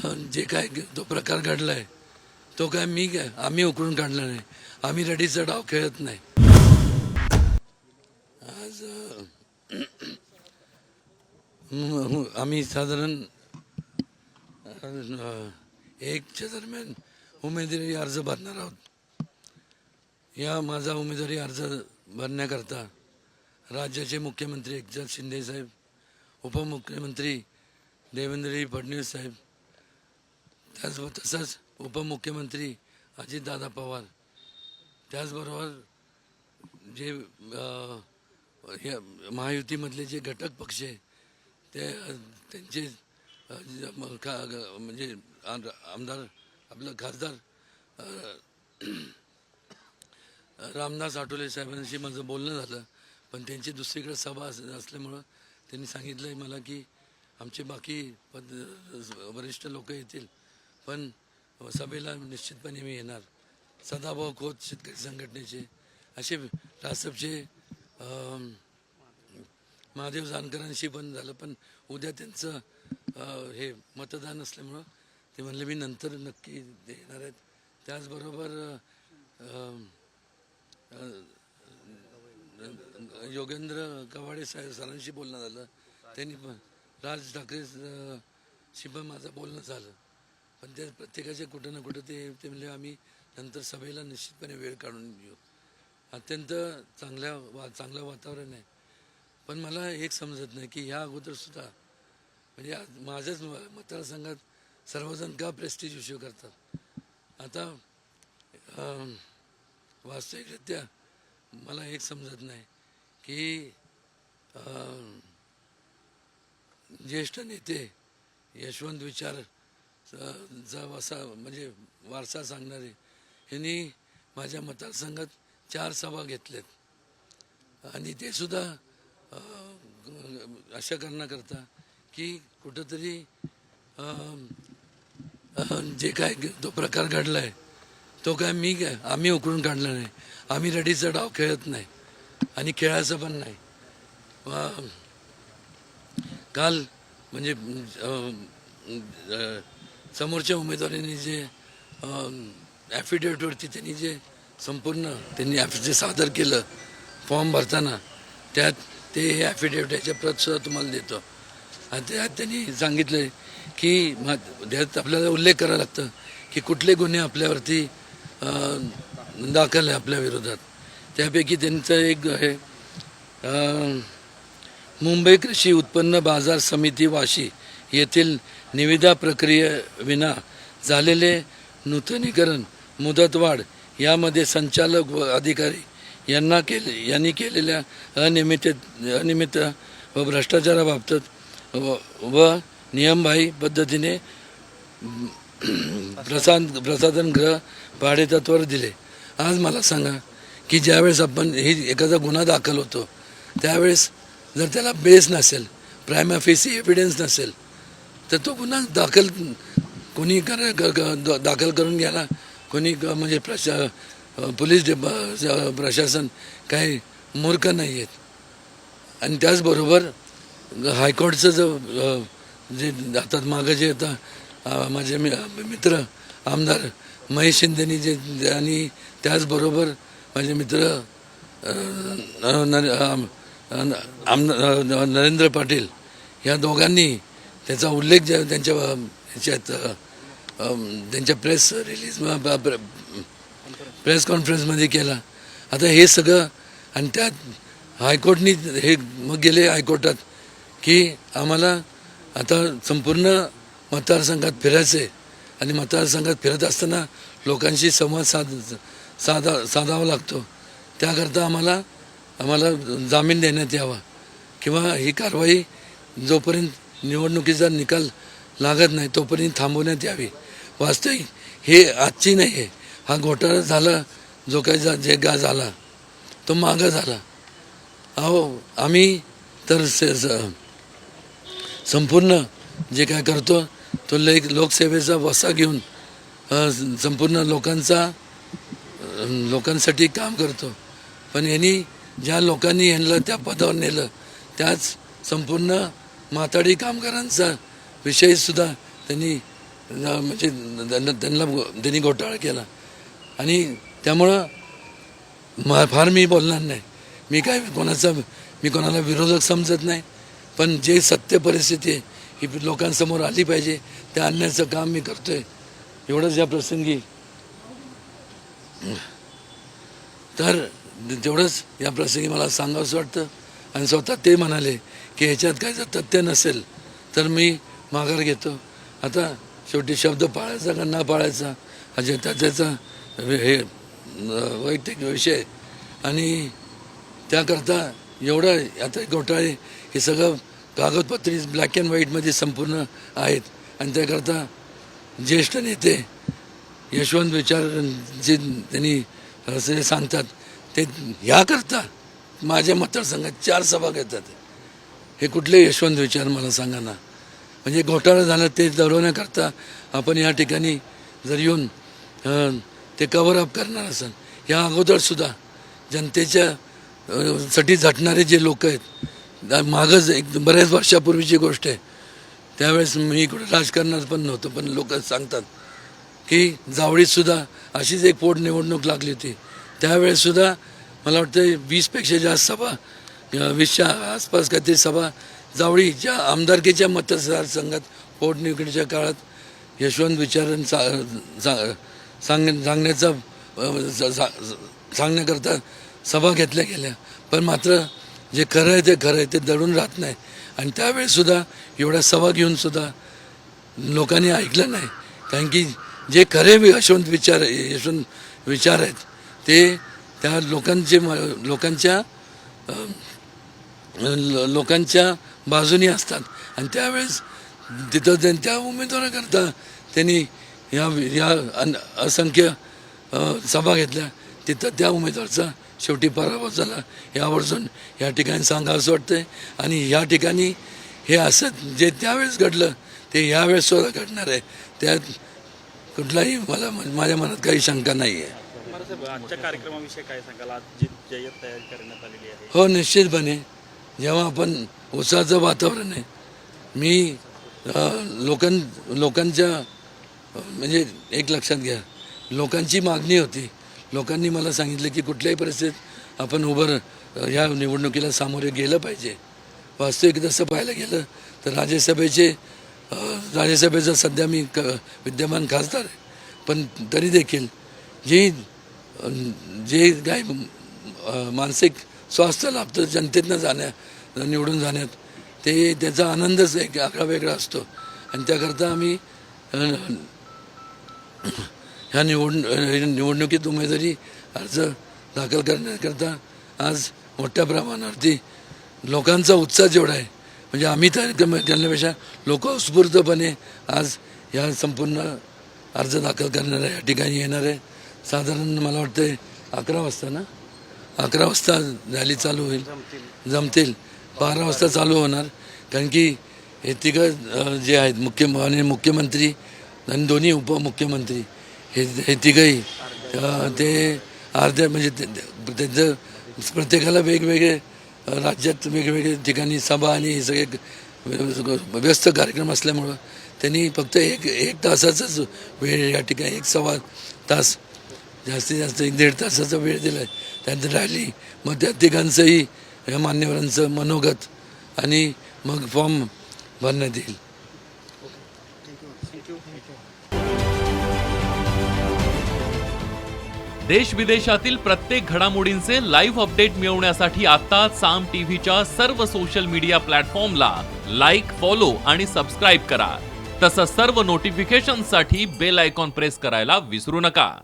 जे काय तो प्रकार घडला आहे तो काय मी काय? आम्ही उकळून काढला नाही. आम्ही रडीचा डाव खेळत नाही. आज आम्ही साधारण एकच्या दरम्यान उमेदवारी अर्ज भरणार आहोत. या माझा उमेदवारी अर्ज भरण्याकरता राज्याचे मुख्यमंत्री एकनाथ शिंदे साहेब उपमुख्यमंत्री देवेंद्रजी फडणवीस साहेब त्याचबरोबर तसंच उपमुख्यमंत्री अजितदादा पवार. त्याचबरोबर जे हे महायुतीमधले जे घटक पक्ष आहे ते त्यांचे का- ग- म्हणजे आम- आमदार आपलं खासदार रामदास आठवले साहेबांशी माझं बोलणं झालं पण त्यांची दुसरीकडे सभा अस- असल्यामुळं त्यांनी सांगितलं आहे मला की आमचे बाकी पद वरिष्ठ लोक येतील. पण सभेला निश्चितपणे मी येणार. सदाभाऊ खोत शेतकरी संघटनेचे असे रासपचे महादेव जानकरांशी पण झालं पण उद्या त्यांचं हे मतदान असल्यामुळं ते म्हणले मी नंतर नक्की देणार येणार आहेत. त्याचबरोबर योगेंद्र कवाडे साहेब सरांशी बोलणं झालं. त्यांनी पण राज ठाकरे शी पण माझं बोलणं झालं. पण ते प्रत्येकाचे कुठं ना कुठं ते ते म्हणले आम्ही नंतर सभेला निश्चितपणे वेळ काढून घेऊ. अत्यंत चांगल्या वा चांगलं वातावरण आहे. पण मला एक समजत नाही की ह्या अगोदर सुद्धा म्हणजे आज माझ्याच मतदारसंघात सर्वजण का प्रेस्टिज इश्यू करतात? आता वास्तविकरित्या मला एक समजत नाही की ज्येष्ठ नेते यशवंत विचार जा चा म्हणजे वारसा सांगणारे ह्यांनी माझ्या मतदारसंघात चार सभा घेतल्यात. आणि ते सुद्धा अशा करण्याकरता की कुठंतरी जे काय तो प्रकार घडला आहे तो काय मी काय आम्ही उकळून काढला नाही. आम्ही रडीचा डाव खेळत नाही. आणि खेळायचं पण नाही. काल म्हणजे समोरच्या उमेदवारांनी जे ॲफिडेविटवरती त्यांनी जे संपूर्ण त्यांनी ॲफिडे सादर केलं फॉर्म भरताना त्यात ते हे ॲफिडेविट याच्या प्रतसुद्धा तुम्हाला देतो. आणि त्यात त्यांनी सांगितलं की त्यात आपल्याला उल्लेख करावा लागतं की कुठले गुन्हे आपल्यावरती दाखल आहे आपल्या विरोधात. त्यापैकी त्यांचं एक आहे मुंबई कृषी उत्पन्न बाजार समिती वाशी येथील निविदा प्रक्रियेविना झालेले नूतनीकरण मुदतवाढ यामध्ये संचालक व अधिकारी यांना केले यांनी केलेल्या अनियमित अनियमित व भ्रष्टाचाराबाबत व व नियमबाही पद्धतीने प्रसाद प्रसाधनगृह भाडेतत्वावर दिले. आज मला सांगा की ज्यावेळेस आपण ही एखादा गुन्हा दाखल होतो त्यावेळेस जर त्याला बेस नसेल प्रायमाफेसी एव्हिडन्स नसेल तर तो पुन्हा दाखल कोणी कर दाखल करून घ्यायला कोणी क- म्हणजे प्रशा पोलीस डिप प्रशासन काही मूर्ख नाही आहेत. आणि त्याचबरोबर हायकोर्टचं जो जे जातात मागं जे आता माझे मि- मित्र आमदार महेश शिंदेनी जे आणि त्याचबरोबर माझे मित्र नर- नरेंद्र पाटील या दोघांनी त्याचा उल्लेख ज्या त्यांच्या ह्याच्यात त्यांच्या प्रेस रिलीज प्रेस कॉन्फरन्समध्ये केला. आता हे सगळं आणि त्यात हायकोर्टनी हे मग गेले हायकोर्टात की आम्हाला आता संपूर्ण मतदारसंघात फिरायचं आहे आणि मतदारसंघात फिरत असताना लोकांशी संवाद साध साधा साधावा लागतो. त्याकरता आम्हाला आम्हाला जामीन देण्यात यावा. किंवा ही कारवाई जोपर्यंत निवडणुकीचा निकाल लागत नाही तोपर्यंत थांबवण्यात यावी. वास्तविक हे आजची नाही आहे हा घोटाळा झाला जो काही जा जे गा झाला तो मागं झाला. अहो आम्ही तर स- संपूर्ण जे काय करतो तो ले लोकसेवेचा वसा घेऊन संपूर्ण लोकांचा लोकांसाठी काम करतो. पण यांनी ज्या लोकांनी यांना त्या पदावर नेलं त्याच संपूर्ण माथाडी कामगारांचा विषयसुद्धा त्यांनी म्हणजे त्यांना त्यांना त्यांनी घोटाळा केला. आणि त्यामुळं म फार मी बोलणार नाही. मी काय कोणाचा मी कोणाला विरोधक समजत नाही. पण जे सत्य परिस्थिती आहे ही लोकांसमोर आली पाहिजे त्या आणण्याचं काम मी करतो आहे एवढंच या प्रसंगी. तर तेवढंच या प्रसंगी मला सांगावंसं वाटतं. आणि स्वतः ते म्हणाले की ह्याच्यात काय जर तथ्य नसेल तर मी माघार घेतो. आता शेवटी शब्द पाळायचा का न पाळायचा? हा त्याचा हे वैयक्तिक विषय आणि त्याकरता एवढं आता घोटाळे हे सगळं कागदपत्री ब्लॅक अँड व्हाईटमध्ये संपूर्ण आहेत. आणि त्याकरता ज्येष्ठ नेते यशवंत विचार जे त्यांनी असे सांगतात ते ह्याकरता माझ्या मतदारसंघात चार सभा घेतात. हे कुठले यशवंत विचार मला सांगा ना. म्हणजे घोटाळा झाला ते दरवण्याकरता आपण या ठिकाणी जर येऊन ते कवर अप करणार असेल या अगोदरसुद्धा जनतेच्या साठी झटणारे जे लोक आहेत मागच एक बऱ्याच वर्षापूर्वीची गोष्ट आहे. त्यावेळेस मी इकडं राजकारणात पण नव्हतं पण लोक सांगतात की जावळीतसुद्धा अशीच एक पोटनिवडणूक लागली होती. त्यावेळेससुद्धा मला वाटतं वीसपेक्षा जास्त सभा वीसच्या आसपास काहीतरी सभा जावळीच्या आमदारकीच्या मतदारसंघात पोटनिवडणुकीच्या काळात यशवंत विचारण सा सांग सांगण्याचा सांगण्याकरता सभा घेतल्या गेल्या. पण मात्र जे खरं आहे ते खरं आहे ते दडून राहत नाही. आणि त्यावेळेससुद्धा एवढ्या सभा घेऊनसुद्धा लोकांनी ऐकलं नाही. कारण की जे खरे यशवंत विचार यशवंत विचार आहेत ते त्या लोकांचे म- लोकांच्या लोकांच्या बाजूनी असतात. आणि त्यावेळेस तिथं त्या- त्या उमेदवाराकरता त्यांनी या या अन- असंख्य सभा घेतल्या. तिथं त्या उमेदवाराचा शेवटी पराभव झाला. यावरून या ठिकाणी सांगावं असं वाटतंय. आणि या ठिकाणी हे असं जे त्यावेळेस घडलं ते यावेळेस सुद्धा घडणार आहे. त्यात कुठलाही मला माझ्या मनात काही शंका नाही आहे आजच्या कार्यक्रमाविषयी काय सांगाल? आज जी तयारी करण्यात आलेली आहे. हो निश्चितपणे. जेव्हा आपण उत्साहाचं वातावरण आहे मी लोकां लोकांच्या म्हणजे एक लक्षात घ्या लोकांची मागणी होती. लोकांनी मला सांगितलं की कुठल्याही परिस्थितीत आपण उभं या निवडणुकीला सामोरे गेलं पाहिजे. वास्तविक तसं पाहायला गेलं तर राज्यसभेचे राज्यसभेचं राज्यसभेचा सध्या मी क विद्यमान खासदार आहे. पण तरी देखील जी जे काय मानसिक स्वास्थ्य लाभतं जनतेतनं जाण्या निवडून जाण्यात. ते त्याचा आनंदच एक आगळा वेगळा असतो. आणि त्याकरता आम्ही ह्या निवड निवडणुकीत उमेदवारी अर्ज दाखल करण्याकरता आज मोठ्या प्रमाणावरती लोकांचा उत्साह जेवढा आहे म्हणजे आम्ही तर कम- करण्यापेक्षा लोक उत्स्फूर्तपणे आज या संपूर्ण अर्ज दाखल करणार आहे. या ठिकाणी येणार आहे. साधारण मला वाटतं अकरा वाजता ना? अकरा वाजता रॅली चालू होईल. जमतील. बारा वाजता चालू होणार. कारण की हे तिघं जे आहेत मुख्य माननीय मुख्यमंत्री आणि दोन्ही उपमुख्यमंत्री हे हे तिघंही ते अर्ध्या म्हणजे ते- त्यांचं प्रत्येकाला वेगवेगळे राज्यात वेगवेगळे ठिकाणी सभा आणि हे सगळे व्यस्त कार्यक्रम असल्यामुळं त्यांनी फक्त एक एक तासाचाच वेळ या ठिकाणी एक सव्वा तास जास्तीत जास्त एक दीड तासाचा वेळ दिला आहे त्यानंतर रॅली मग त्या तिघांचंही या मान्यवरांचं मनोगत आणि मग फॉर्म भरण्यात येईल. देश विदेशातील प्रत्येक घडामोडींचे लाईव्ह अपडेट मिळवण्यासाठी आता साम टीव्हीच्या सर्व सोशल मीडिया प्लॅटफॉर्मला लाईक फॉलो आणि सबस्क्राईब करा. तसंच सर्व नोटिफिकेशनसाठी बेल आयकॉन प्रेस करायला विसरू नका.